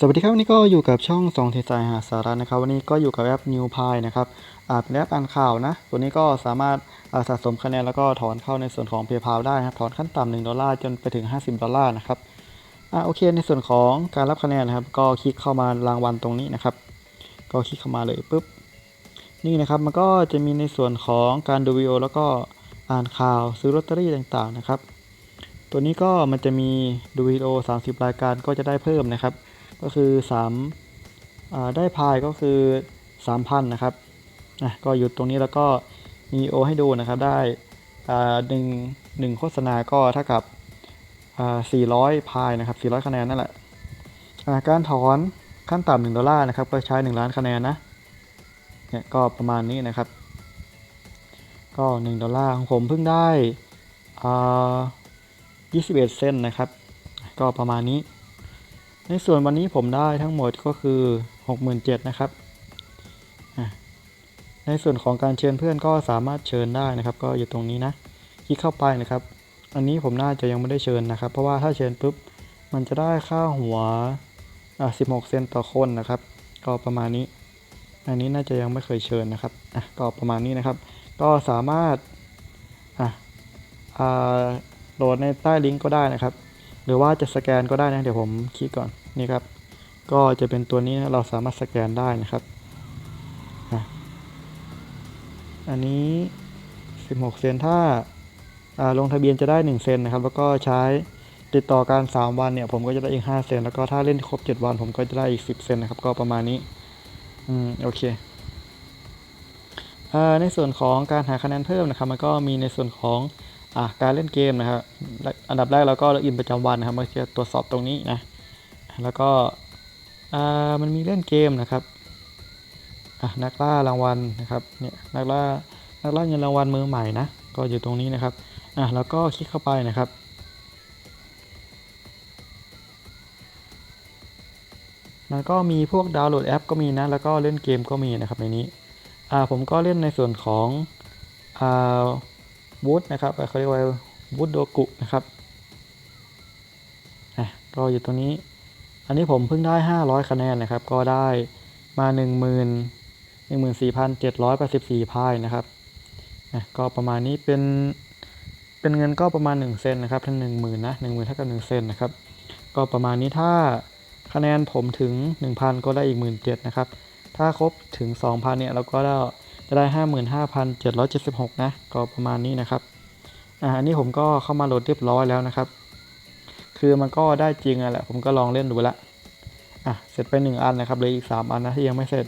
สวัสดีครับวันนี้ก็อยู่กับช่องสองเทสายหาสาระนะครับ วันนี้ก็อยู่กับแอป New p i นะครับอ่าเป็นแอปอ่านข่าวนะ ตัวนี้ก็สามารถาสะสมคะแนนแล้วก็ถอนเข้าในส่วนของ PayPal ได้นะครับ ถอนขั้นต่ำ1ดอลลาร์จนไปถึง 50 ดอลลาร์นะครับอ่าโอเคในส่วนของการรับคะแนนนะครับ ก็คลิกเข้ามารางวัลตรงนี้นะครับ ก็คลิกเข้ามาเลยปุ๊บนี่นะครับมันก็จะมีในส่วนของการดูวิดีโอแล้วก็อ่านข่าวซื้อลอตเตอรี่ต่างๆนะครับ ตัวนี้ก็มันจะมีดูวิดีโอ 30 รายการก็จะได้เพิ่มนะครับ ก็คือ3อ่าได้พายก็คือ 3,000 นะครับอะก็หยุดตรงนี้แล้วก็มีโอให้ดูนะครับได้หนึ่งหนึ่งโฆษณาก็เท่ากับอ่า400 พายนะครับ 400 คะแนนนั่นแหละาการถอนขั้นต่ำ1ดอลลาร์นะครับ ก็ใช้ 1 ล้านคะแนนนะเนี่ยก็ประมาณนี้นะครับ ก็ 1 ดอลลาร์ของผมเพิ่งได้อ่า21 เซนนะครับ ก็ประมาณนี้ ในส่วนวันนี้ผมได้ทั้งหมดก็คือ 67,000นะครับ ในส่วนของการเชิญเพื่อนก็สามารถเชิญได้นะครับ ก็อยู่ตรงนี้นะ คลิกเข้าไปนะครับ อันนี้ผมน่าจะยังไม่ได้เชิญนะครับ เพราะว่าถ้าเชิญปุ๊บ มันจะได้ค่าหัวอะ16 เซนต์ต่อคนนะครับ ก็ประมาณนี้ อันนี้น่าจะยังไม่เคยเชิญนะครับ อะ ก็ประมาณนี้นะครับ ก็สามารถ อะอ่าโหลดในใต้ลิงก์ก็ได้นะครับ หรือว่าจะสแกนก็ได้นะเดี๋ยวผมคลิกก่อนนี่ครับ ก็จะเป็นตัวนี้นะเราสามารถสแกนได้นะครับอันนี้ 16 เซนถ้าลงทะเบียนจะได้ 1 เซนนะครับ แล้วก็ใช้ติดต่อการ 3 วันเนี่ย ผมก็จะได้อีก 5 เซนแล้วก็ถ้าเล่นครบ 7 วัน ผมก็จะได้อีก 10 เซนนะครับ ก็ประมาณนี้ อืม โอเคอในส่วนของการหาคะแนนเพิ่มนะครับ มันก็มีในส่วนของ อะการเล่นเกมนะครับอันดับแรกเราก็ล็อกอินประจำวันนะครับมาจะตรวจสอบตรงนี้นะแล้วก็อ่ามันมีเล่นเกมนะครับอะนักล่ารางวัลนะครับเนี่ยนักล่านักล่าเงินรางวัลมือใหม่นะก็อยู่ตรงนี้นะครับอะแล้วก็คลิกเข้าไปนะครับมันก็มีพวกดาวน์โหลดแอปก็มีนะ แล้วก็เล่นเกมก็มีนะครับในนี้ อ่าผมก็เล่นในส่วนของอ่า วูดนะครับเขาเรียกว่าวูดโดกุนะครับอะก็อยู่ตรงนี้ อันนี้ผมเพิ่งได้ 500 คะแนนนะครับ ก็ได้มา1 1 1 14 7 8 4พายนะครับอะก็ประมาณนี้เป็น เป็นเงินก็ประมาณ 1 เซนนะครับทั้ง10,000นะ10,000เท่ากับ1เซนนะครับ ก็ประมาณนี้ถ้าคะแนนผมถึง 1,000 ก็ได้อีก 17,000นะครับ ถ้าครบถึง 2,000เนี่ยเราก็ได้ จะได้ 55,776 นะ ก็ประมาณนี้นะครับ อ่าอันนี้ผมก็เข้ามาโหลดเรียบร้อยแล้วนะครับ คือมันก็ได้จริงอะแหละ ผมก็ลองเล่นดูละ อะ เสร็จไป 1 อันนะครับเหลยอีก 3 อันนะที่ยังไม่เสร็จ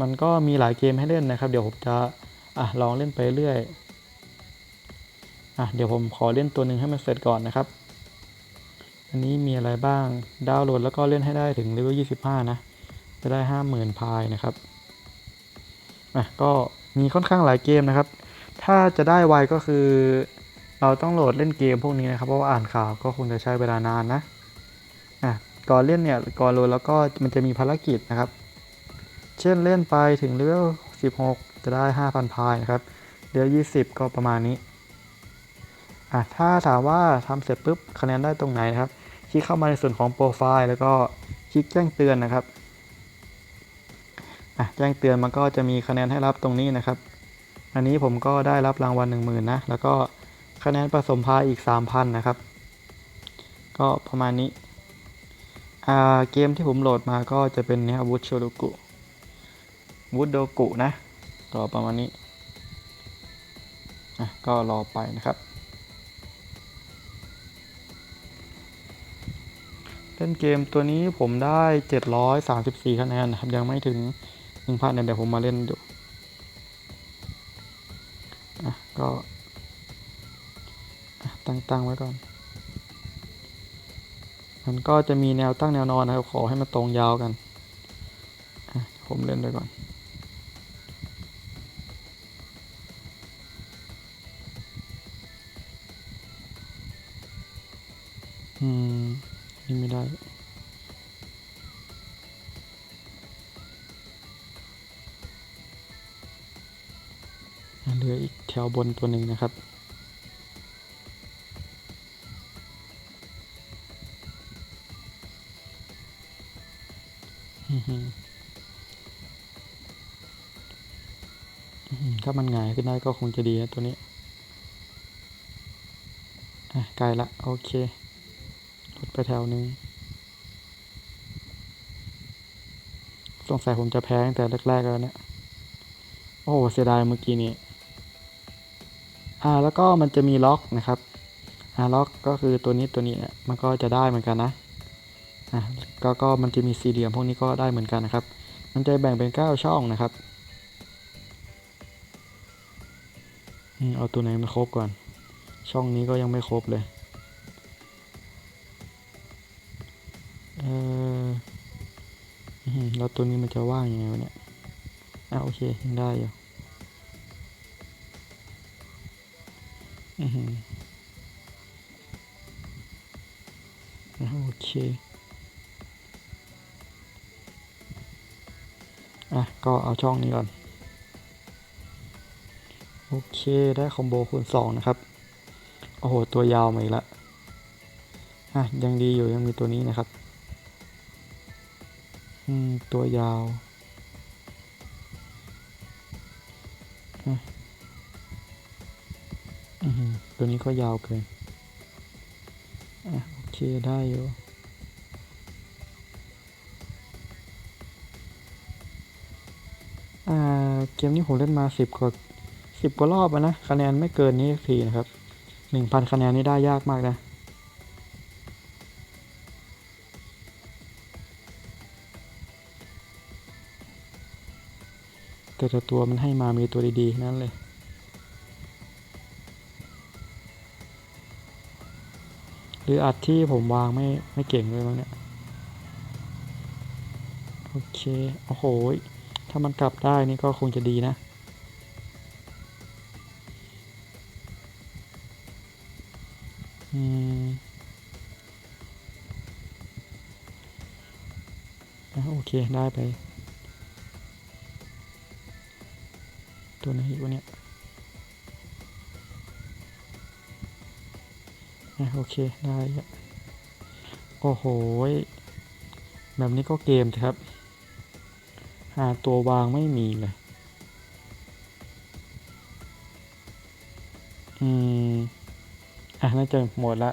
มันก็มีหลายเกมให้เล่นนะครับ เดี๋ยวผมจะ อะ ลองเล่นไปเรื่อย อะ เดี๋ยวผมขอเล่นตัวหนึ่งให้มันเสร็จก่อนนะครับ อันนี้มีอะไรบ้าง ดาวน์โหลดแล้วก็เล่นให้ได้ถึงเลเวล 25 นะ จะได้ 50,000พายนะครับ อะก็มีค่อนข้างหลายเกมนะครับ ถ้าจะได้ไวก็คือ เราต้องโหลดเล่นเกมพวกนี้นะครับ เพราะว่าอ่านข่าวก็คงจะใช้เวลานานนะอะก่อนเล่นเนี่ยก่อนโหลดแล้วก็มันจะมีภารกิจนะครับ เช่นเล่นไปถึงเลเวล16 จะได้ 5,000 พายนะครับเลเวล20 ก็ประมาณนี้อะถ้าถามว่าทำเสร็จปุ๊บคะแนนได้ตรงไหนนะครับ คลิกเข้ามาในส่วนของโปรไฟล์แล้วก็คลิกแจ้งเตือนนะครับ อะแจ้งเตือนมันก็จะมีคะแนนให้รับตรงนี้นะครับ อันนี้ผมก็ได้รับรางวัล 1 0,000นะ แล้วก็คะแนนผสมพายอีก 3,000 นะครับ ก็ประมาณนี้ อ่า เกมที่ผมโหลดมาก็จะเป็นเนี่ยวูดโชโดกุวูดโดกุนะ ก็ประมาณนี้ อะ ก็รอไปนะครับเล่นเกมตัวนี้ผมได้ 734 คะแนนนะครับ ยังไม่ถึง 1,000เนี่ยเดี๋ยวผมมาเล่นดูอะก็อะตั้งไว้ก่อน มันก็จะมีแนวตั้งแนวนอนนะครับ ขอให้มันตรงยาวกัน ผมเล่นไปก่อน อืม นี่ไม่ได้ ออีกแถวบนตัวหนึ่งนะครับ ถ้ามันหงายขึ้นได้ก็คงจะดีนะตัวนี้อะไกลละ โอเคลดไปแถวหนึ่งสงสัยผมจะแพ้ตั้งแต่แรกๆแล้วเนี่ย โอ้เสียดายเมื่อกี้นี้ อ่าแล้วก็มันจะมีล็อกนะครับอ่าล็อกก็คือตัวนี้ตัวนี้มันก็จะได้เหมือนกันนะอะก็ก็มันจะมีสี่เหลี่ยมพวกนี้ก็ได้เหมือนกันนะครับ มันจะแบ่งเป็นเก้าช่องนะครับอืมเอาตัวไหนมาครบก่อน ช่องนี้ก็ยังไม่ครบเลยเอออื้อหือแล้วตัวนี้มันจะว่างยังไงวะเนี่ยอะโอเคยังได้อยู่ โอเค อะ ก็เอาช่องนี้ก่อน โอเค ได้คอมโบคูณสองนะครับ โอ้โห ตัวยาวมาอีกล้วอะ ยังดีอยู่ยังมีตัวนี้นะครับ อืม ตัวยาว อะ ตัวนี้ก็ยาวเกินอะโอเคได้อยู่เกมนี้ผมเล่นมาสิบกว่าสิบกว่ารอบแล้วนะคะแนนไม่เกินนี้สักทีนะครับหนึ่งพันคะแนนนี่ได้ยากมากนะ แต่ละตัวมันให้มามีตัวดีๆ นั้นเลย หรืออัดที่ผมวางไม่ไม่เก่งเลยมั้งเนี่ย โอเค โอ้โห ถ้ามันกลับได้นี่ก็คงจะดีนะ อืมโอเค ได้ไป ตัวไหนอีกวะเนี่ย อะโอเคได้โอ้โหแบบนี้ก็เกมครับ หาตัววางไม่มีเลย อืม อะน่าจะหมดละ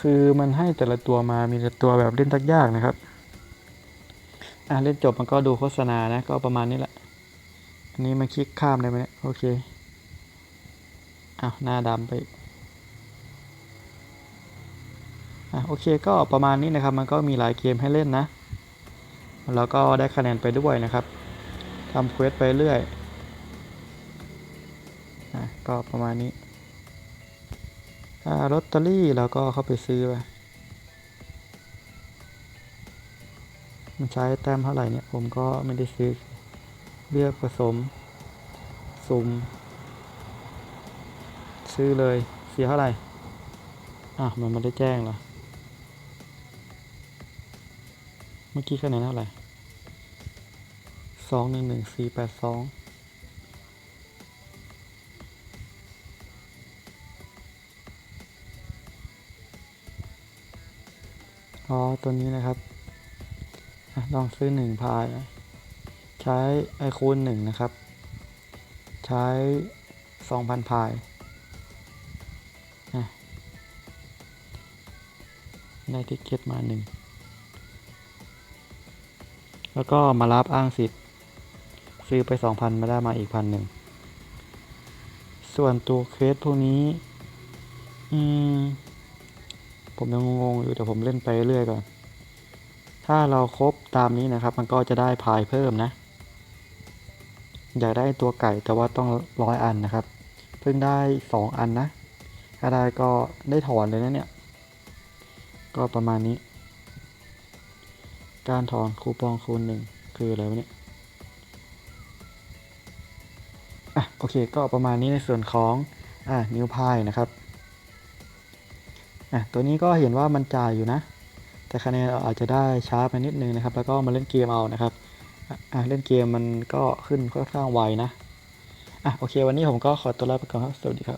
คือมันให้แต่ละตัวมามีแต่ตัวแบบเล่นยากๆนะครับ อะเล่นจบมันก็ดูโฆษณานะ ก็ประมาณนี้แหละ อันนี้มันคลิกข้ามได้ไหมเนี่ยโอเค อ้าวหน้าดำไปอีก อะโอเคก็ประมาณนี้นะครับ มันก็มีหลายเกมให้เล่นนะ แล้วก็ได้คะแนนไปด้วยนะครับทำเควสไปเรื่อยอะก็ประมาณนี้อ่าลอตเตอรี่เราก็เข้าไปซื้อไปมันใช้แต้มเท่าไหร่เนี่ย ผมก็ไม่ได้ซื้อเลือกผสม สุ่ม ซื้อเลย เสียเท่าไหร่ อะ มันไม่ได้แจ้งเหรอ มื่อกี้คะแนนเท่าไหร่สองหนึ่งหนึ่งสี่แปดสองอ๋อ ตัวนี้นะครับลองซื้อหนึ่งพายนะใช้ไอคูณหนึ่งนะครับ ใช้สองพันพายอะได้ทิกเก็ตมาหนึ่ง แล้วก็มารับอ้างสิทธิ์ ซื้อไปสองพันมาได้มาอีกพันหนึ่ง ส่วนตัวเคสพวกนี้ อืม ผมยังงงอยู่แต่ผมเล่นไปเรื่อยก่อน ถ้าเราครบตามนี้นะครับ มันก็จะได้พายเพิ่มนะ อยากได้ตัวไก่แต่ว่าต้องร้อยอันนะครับ เพิ่งได้สองอันนะ ถ้าได้ก็ได้ถอนเลยนะเนี่ย ก็ประมาณนี้ การถอนคูปองคูณหนึ่งคืออะไรวะเนี่ย อะ โอเค ก็ประมาณนี้ในส่วนของ อะ นิวพายนะครับ อะ ตัวนี้ก็เห็นว่ามันจ่ายอยู่นะ แต่คะแนนเราอาจจะได้ช้าไปนิดนึงนะครับ แล้วก็มาเล่นเกมเอานะครับ อะอะเล่นเกมมันก็ขึ้นค่อนข้างไวนะ อะ โอเค วันนี้ผมก็ขอตัวลาไปก่อนครับ สวัสดีครับ